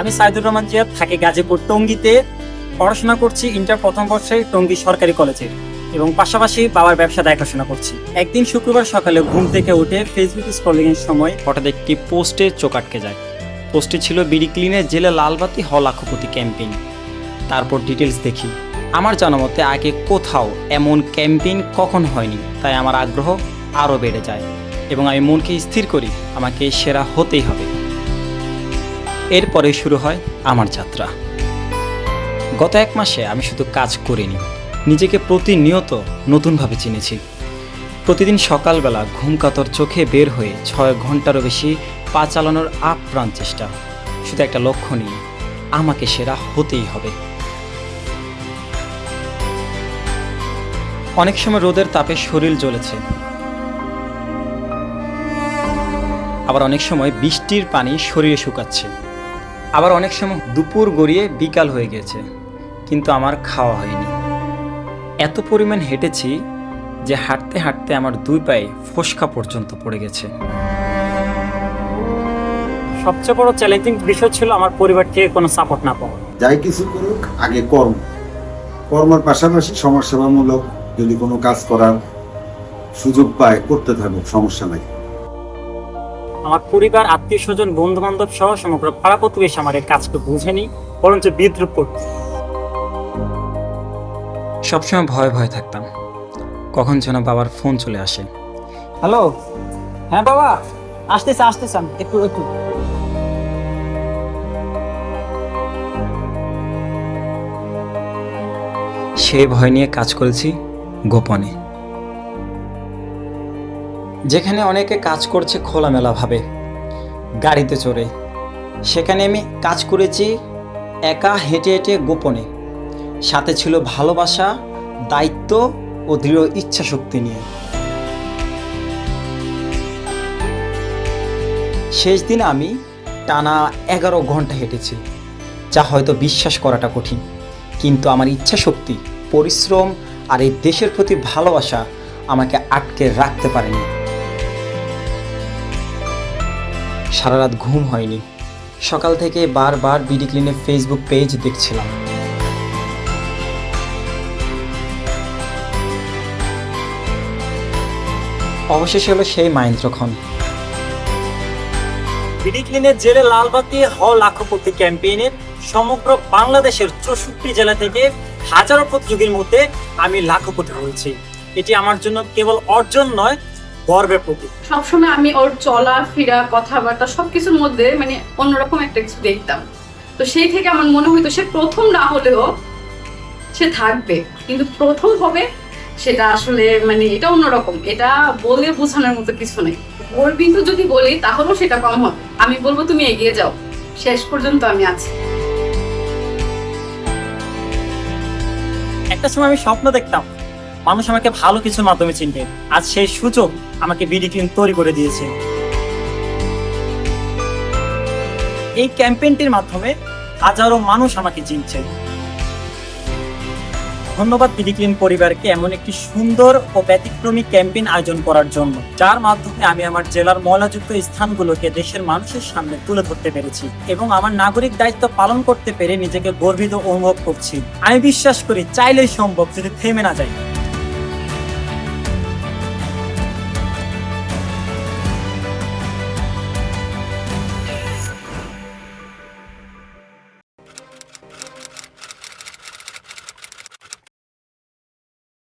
আমি সাইদুর রহমান জিয়াদ থাকি গাজীপুর টঙ্গীতে। পড়াশোনা করছি ইন্টার প্রথম বর্ষে টঙ্গী সরকারি কলেজে এবং পাশাপাশি বাবার ব্যবসা দেখাশোনা করছি। একদিন শুক্রবার সকালে ঘুম থেকে উঠে ফেসবুক স্ক্রলিং এর সময় হঠাৎ একটি পোস্টে চোখ আটকে যায়। পোস্টে ছিল বিডি ক্লিনের জেলে লালবাতি হ লাখপতি ক্যাম্পেইন। তারপর ডিটেলস দেখি। আমার জানা মতে আগে কোথাও এমন ক্যাম্পেইন কখন হয়নি, তাই আমার আগ্রহ আরও বেড়ে যায় এবং আমি মনকে স্থির করি, আমাকে সেরা হতেই হবে। এরপরে শুরু হয় আমার যাত্রা। গত এক মাসে আমি শুধু কাজ করিনি, নিজেকে প্রতিনিয়ত নতুনভাবে চিনেছি। প্রতিদিন সকালবেলা ঘুমকাতর চোখে বের হয়ে ছয় ঘন্টারও বেশি পা চালানোর আপ্রাণ চেষ্টা, শুধু একটা লক্ষ্য নিয়ে, আমাকে সেরা হতেই হবে। অনেক সময় রোদের তাপে শরীর জ্বলেছে। আবার অনেক সময় বৃষ্টির পানি শরীরে শুকাচ্ছে। আবার অনেক সময় দুপুর গড়িয়ে বিকাল হয়ে গেছে কিন্তু আমার খাওয়া হয়নি। এত পরিমাণ হেঁটেছি যে হাঁটতে হাঁটতে আমার দুই পায়ে ফোসকা পর্যন্ত পড়ে গেছে। সবচেয়ে বড় চ্যালেঞ্জিং বিষয় ছিল আমার পরিবার থেকে কোনো সাপোর্ট না পাওয়া। যাই কিছু করুক আগে কর্ম। কর্মের পাশাপাশি সমাজসেবামূলক যদি কোনো কাজ করার সুযোগ পায় করতে থাকুক সমস্যা নাই। আমার পরিবার আত্মীয় স্বজন বন্ধু বান্ধব সহ সমগ্র পাড়া প্রতিবেশী আমার এই কাজকে বুঝেনি বরঞ্চ বিদ্রুপ করত সবসময় ভয়ে ভয়ে থাকতাম। কখন যেন বাবার ফোন চলে আসে। হ্যালো? হ্যাঁ বাবা? আসতেছে আসতেছে আমি। একটু একটু। সেই ভয় নিয়ে কাজ করেছি গোপনে। যেখানে অনেকে কাজ করছে খোলামেলাভাবে গাড়িতে চড়ে। সেখানে আমি কাজ করেছি একা হেঁটে হেঁটে গোপনে। সাথে ছিল ভালোবাসা, দায়িত্ব ও দৃঢ় ইচ্ছা শক্তি নিয়ে। শেষ দিন আমি টানা এগারো ঘণ্টা হেঁটেছি, যা হয়তো বিশ্বাস করাটা কঠিন। কিন্তু আমার ইচ্ছা শক্তি পরিশ্রম আর এই দেশের প্রতি ভালোবাসা আমাকে আটকে রাখতে পারেনি। সারা রাত ঘুম হয়নি। সকাল থেকে বারবার বিডি ক্লিনের ফেসবুক পেজ দেখছিলাম। অবশেষে হলো সেই মাইন্দ্রক্ষণ। বিডি ক্লিনের জেলে লালবাতি হ লাখপতি ক্যাম্পেইনের সমগ্র বাংলাদেশের চৌষট্টি জেলা থেকে হাজারো প্রতিযোগীর মধ্যে আমি লাখপতি হয়েছি। এটি আমার জন্য কেবল অর্জন নয় গর্বের প্রতীক সবসময় আমি ওর চলা ফেরা কথাবার্তা সবকিছুর মধ্যে মানে অন্যরকম একটা কিছু দেখতাম। তো সেই থেকে আমার মনে হইতো সে প্রথম না হলেও সে থাকবে। কিন্তু প্রথম হবে সেটা আসলে মানে এটা অন্যরকম। এটা বলে বোঝানোর মতো কিছু নেই। ওর কিন্তু যদি বলি তাহলেও সেটা কম হবে। আমি বলব তুমি এগিয়ে যাও। শেষ পর্যন্ত আমি আছি। একটা সময় আমি স্বপ্ন দেখতাম মানুষ আমাকে ভালো কিছুর মাধ্যমে চিনবে। আজ সেই সুযোগ আমাকে বিডি ক্লিন তৈরি করে দিয়েছে। এই ক্যাম্পেইনটির মাধ্যমে হাজারো মানুষ আমাকে চিনছে। ধন্যবাদ বিডি ক্লিন পরিবারকে এমন একটি সুন্দর ও ব্যতিক্রমী ক্যাম্পেইন আয়োজন করার জন্য, যার মাধ্যমে আমি আমার জেলার ময়লাযুক্ত স্থানগুলোকে দেশের মানুষের সামনে তুলে ধরতে পেরেছি এবং আমার নাগরিক দায়িত্ব পালন করতে পেরে নিজেকে গর্বিত অনুভব করছি। আমি বিশ্বাস করি, চাইলেই সম্ভব, যদি থেমে না যায়